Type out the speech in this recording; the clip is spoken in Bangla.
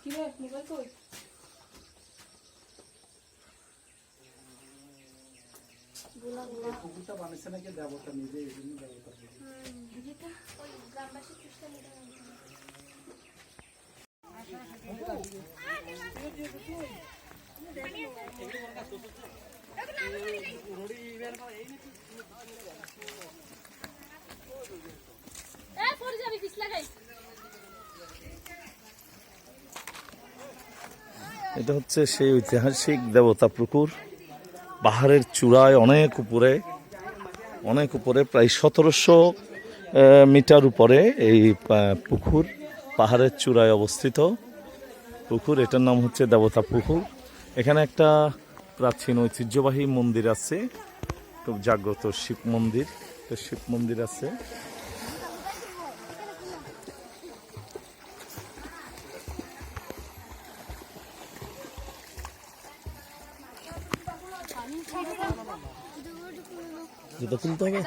কিরে মোবাইল কই? পুকুরটা বানিয়েছে নাকি দেবতা? নিজে এই জন্য দেবতা গ্রামবাসী এটা হচ্ছে সেই ঐতিহাসিক দেবতা পুকুর। পাহাড়ের চূড়ায় অনেক উপরে অনেক উপরে, প্রায় সতেরোশো মিটার উপরে এই পুকুর, পাহাড়ের চূড়ায় অবস্থিত। পুকুর, এটার নাম হচ্ছে দেবতা পুকুর। এখানে একটা প্রাচীন ঐতিহ্যবাহী মন্দির আছে, খুব জাগ্রত শিব মন্দির। তো শিব মন্দির আছে। ये तो कुल तो है